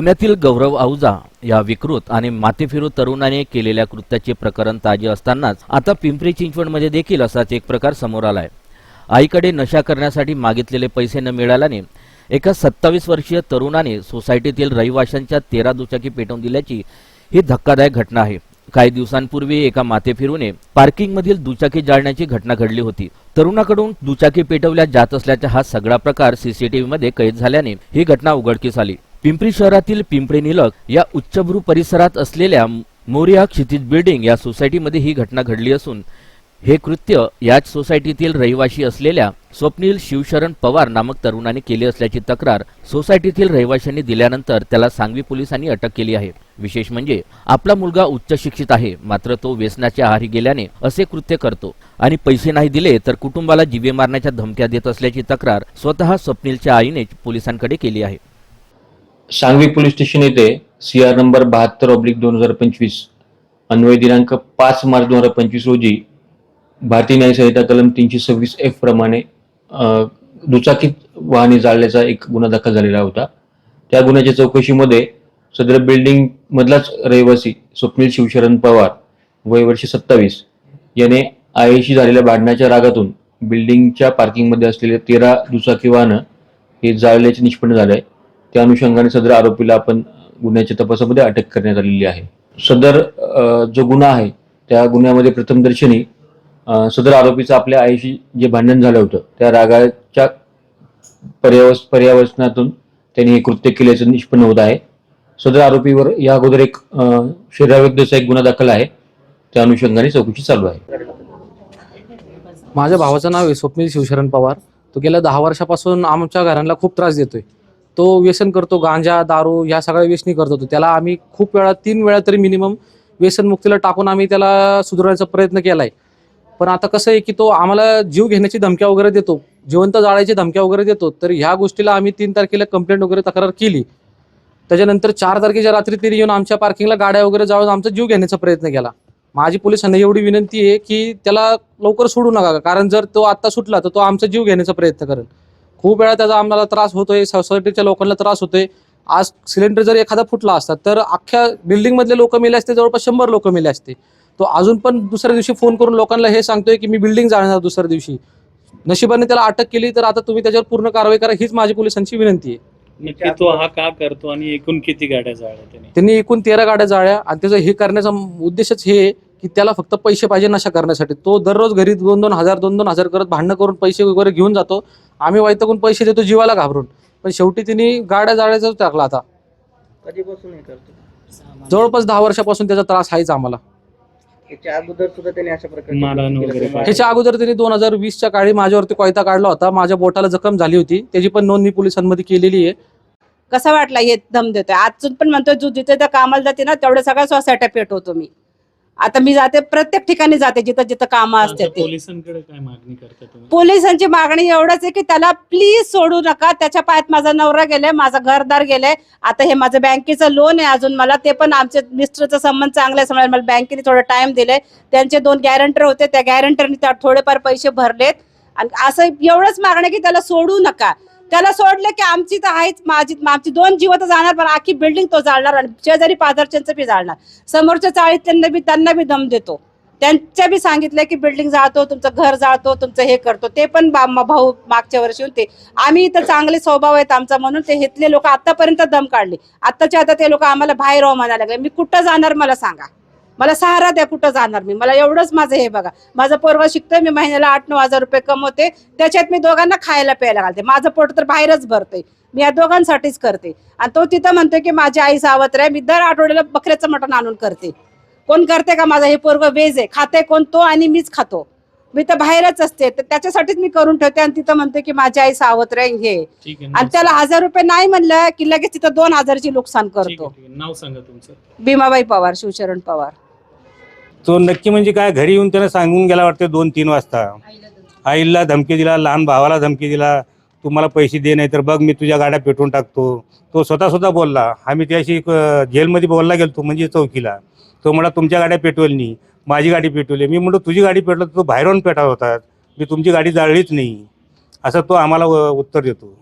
पुण्यातील गौरव आहुजा या विकृत आणि माथेफिरू तरुणाने केलेल्या कृत्याचे प्रकरण ताजे असतानाच आता पिंपरी चिंचवडमध्ये देखील असाच एक प्रकार समोर आलाय. आईकडे नशा करण्यासाठी मागितलेले पैसे न मिळाल्याने एका सत्तावीस वर्षीय तरुणाने सोसायटीतील रहिवाशांच्या तेरा दुचाकी पेटवून दिल्याची ही धक्कादायक घटना आहे. काही दिवसांपूर्वी एका माथेफिरूने पार्किंगमधील दुचाकी जाळण्याची घटना घडली होती. तरुणाकडून दुचाकी पेटवल्या जात असल्याचा हा सगळा प्रकार सीसीटीव्ही मध्ये कैद झाल्याने ही घटना उघडकीस आली. पिंपरी शहरातील पिंपरी निलक या उच्चभ्रू परिसरात असलेल्या मोरिया क्षितिज बिल्डिंग या सोसायटीमध्ये ही घटना घडली असून हे कृत्य याच सोसायटीतील रहिवाशी असलेल्या स्वप्नील शिवशरण पवार नामक तरुणाने केले असल्याची तक्रार सोसायटीतील रहिवाशांनी दिल्यानंतर त्याला सांगवी पोलिसांनी अटक केली आहे. विशेष म्हणजे आपला मुलगा उच्च शिक्षित आहे मात्र तो व्यसनाच्या आहारी गेल्याने असे कृत्य करतो आणि पैसे नाही दिले तर कुटुंबाला जीवे मारण्याच्या धमक्या देत असल्याची तक्रार स्वतः स्वप्नीलच्या आईने पोलिसांकडे केली आहे. सांगवी पोलीस स्टेशन येथे सी आर नंबर बहात्तर ऑब्लिक दोन हजार पंचवीस अन्वय दिनांक पाच मार्च दोन हजार पंचवीस रोजी भारतीय न्याय संहिता कलम तीनशे सव्वीस एफ प्रमाणे दुचाकीत वाहने जाळल्याचा एक गुन्हा दाखल झालेला होता. त्या गुन्ह्याच्या चौकशीमध्ये सदर बिल्डिंग मधलाच रहिवासी स्वप्नील शिवशरण पवार वय वर्ष सत्तावीस याने आयशी झालेल्या भांडणाच्या रागातून बिल्डिंगच्या पार्किंगमध्ये असलेले तेरा दुचाकी वाहनं हे जाळल्याचे निष्पन्न झाले आहे. त्या अनुषंगाने सदर आरोपीला आपण गुन्ह्याच्या तपासामध्ये अटक करण्यात आलेली आहे. सदर जो गुन्हा आहे त्या गुन्ह्यामध्ये प्रथमदर्शनी सदर आरोपीचं आपल्या आईशी जे भांडण झालं होतं त्या रागाच्या पर्यावस पर्यावसनातून त्यांनी हे कृत्य केल्याचं निष्पन्न होत आहे. सदर आरोपीवर या अगोदर एक अ, शरीराविरुद्धचा एक गुन्हा दाखल आहे. त्या अनुषंगाने चौकशी चालू आहे. माझ्या भावाचं नाव आहे स्वप्नील शिवशरण पवार. तो गेल्या दहा वर्षापासून आमच्या घरांना खूप त्रास देतोय. तो व्यसन करतो गांजा दारू ह्या सगळ्या व्यसनी करत होतो. त्याला आम्ही खूप वेळा तीन वेळा तरी मिनिमम व्यसनमुक्तीला टाकून आम्ही त्याला सुधारण्याचा प्रयत्न केला आहे पण आता कसं आहे की तो आम्हाला जीव घेण्याची धमक्या वगैरे देतो जिवंत जाळायची धमक्या वगैरे देतो तर ह्या गोष्टीला आम्ही तीन तारखेला कंप्लेंट वगैरे तक्रार केली. त्याच्यानंतर चार तारखेच्या रात्री तिने येऊन आमच्या पार्किंगला गाड्या वगैरे जाळून आमचा जीव घेण्याचा प्रयत्न केला. माझी पोलिसांना एवढी विनंती आहे की त्याला लवकर सोडू नका कारण जर तो आत्ता सुटला तर तो आमचा जीव घेण्याचा प्रयत्न करेल. खूप वेळा त्याचा आम्हाला त्रास होतोय सोसायटीच्या लोकांना त्रास होतोय. आज सिलेंडर जर एखादा फुटला असता तर अख्ख्या बिल्डिंग मधले लोक मेले असते जवळपास शंभर लोक मेले असते. तो अजून पण दुसऱ्या दिवशी फोन करून लोकांना हे सांगतोय की मी बिल्डिंग जाणार दुसऱ्या दिवशी. नशिबाने त्याला अटक केली तर आता तुम्ही त्याच्यावर पूर्ण कारवाई करा हीच माझी पोलिसांची विनंती आहे. नक्की तो हा का करतो आणि एकूण किती गाड्या जाळल्या त्याने? त्यांनी एकूण तेरा गाड्या जाळ्या आणि त्याचं हे करण्याचा उद्देशच हे आहे की त्याला फक्त पैसे पाहिजे नशा करण्यासाठी. तो दररोज घरी दोन दोन हजार दोन दोन हजार करत भांडणं करून पैसे वगैरे घेऊन जातो. आम्ही वैतकून पैसे देतो जीवाला घाबरून. पण शेवटी त्यांनी गाड्या जाळ्याचाच टाकला आता. कधीपासून हे करतो? जवळपास दहा वर्षापासून त्याचा त्रास आहेच आम्हाला. याच्या अगोदर सुद्धा त्याने अशा प्रकारे मारहाण केलं वगैरे होतं. ह्याच्या अगोदर त्यांनी दोन हजार वीसच्या काळी माझ्यावरती कोयता काढला होता. माझ्या बोटाला जखम झाली होती. त्याची पण नोंद मी पोलिसांमध्ये केलेली आहे. कसा वाटला हे दम देतोय? अजून पण म्हणतोय तू जिथे त्या कामाला जाते ना तेवढ्या सगळ्या सोसायट्या पेटवतो मी. आता मी जाते प्रत्येक ठिकाणी जाते जिथं जिथं कामं असते आता ते. पोलिसांकडे काय मागणी करता तुम्ही? पोलिसांची मागणी एवढंच आहे की त्याला प्लीज सोडू नका. त्याच्या पायात माझा नवरा गेलाय माझा घरदार गेलाय. आता हे माझं बँकेचं लोन आहे अजून मला. ते पण आमचे मिस्टरचा संबंध चांगला आहे समजा मला बँकेने थोडं टाइम दिलाय. त्यांचे दोन गॅरंटर होते त्या गॅरंटरने त्या थोडेफार पैसे भरलेत. आणि असं एवढंच मागणं की त्याला सोडू नका. त्याला सोडले की आमची तर आहेच माझी आमची दोन जीव तर जाणार पण आखी बिल्डिंग तो जाळणार आणि शेजारी पादरच्यांचं बी जाळणार. समोरच्या चाळीतल्यांना बी त्यांना बी दम देतो. त्यांच्या बी सांगितलं की बिल्डिंग जाळतो तुमचं घर जाळतो तुमचं हे करतो. ते पण बा- भाऊ मागच्या वर्षी होते. आम्ही इथं चांगले स्वभाव आहेत आमचा म्हणून ते हेतले लोक आतापर्यंत दम काढले. आताच्या आता ते लोक आम्हाला बाहेर राहू म्हणायला लागले. मी कुठं जाणार मला सांगा. मला सहारा द्या कुठं जाणार मी? मला एवढंच माझं हे बघा. माझा पोरगा शिकतोय मी महिन्याला आठ नऊ हजार रुपये कमवते. त्याच्यात मी दोघांना खायला प्यायला घालते. माझं पोट तर बाहेरच भरते मी या दोघांसाठीच करते. आणि तो तिथं म्हणतोय की माझी आई सावत्र आहे. मी दर आठवड्याला बकऱ्याचं मटण आणून करते. कोण करते का माझा? हे पोरग वेज आहे. खाते कोण? तो आणि मीच खातो. मी तर बाहेरच असते. तर त्याच्यासाठीच मी करून ठेवते आणि तिथं म्हणते की माझी आई सावत्र आहे हे. आणि त्याला हजार रुपये नाही म्हणलं की लगेच तिथं दोन हजारची नुकसान करतो. नाव सांगा तुमचं. भीमाबाई पवार शिवशरण पवार. तो नक्की म्हणजे काय घरी येऊन त्याने सांगून गेला वाटते दोन तीन वाजता. आईला धमकी. दिला लहान भावाला धमकी दिला तू मला पैसे दे नाही तर बघ मी तुझ्या गाड्या पेटवून टाकतो. तो स्वतः स्वतः बोलला आम्ही त्याशी जेलमध्ये बोलला गेलतो म्हणजे चौकीला. तो म्हणा तुमच्या गाड्या पेटवली नाही माझी गाडी पेटवली. मी म्हणतो तुझी गाडी पेटवली तर तो बाहेरून पेटाव होतात मी तुमची गाडी जाळलीच नाही. असं तो आम्हाला उत्तर देतो.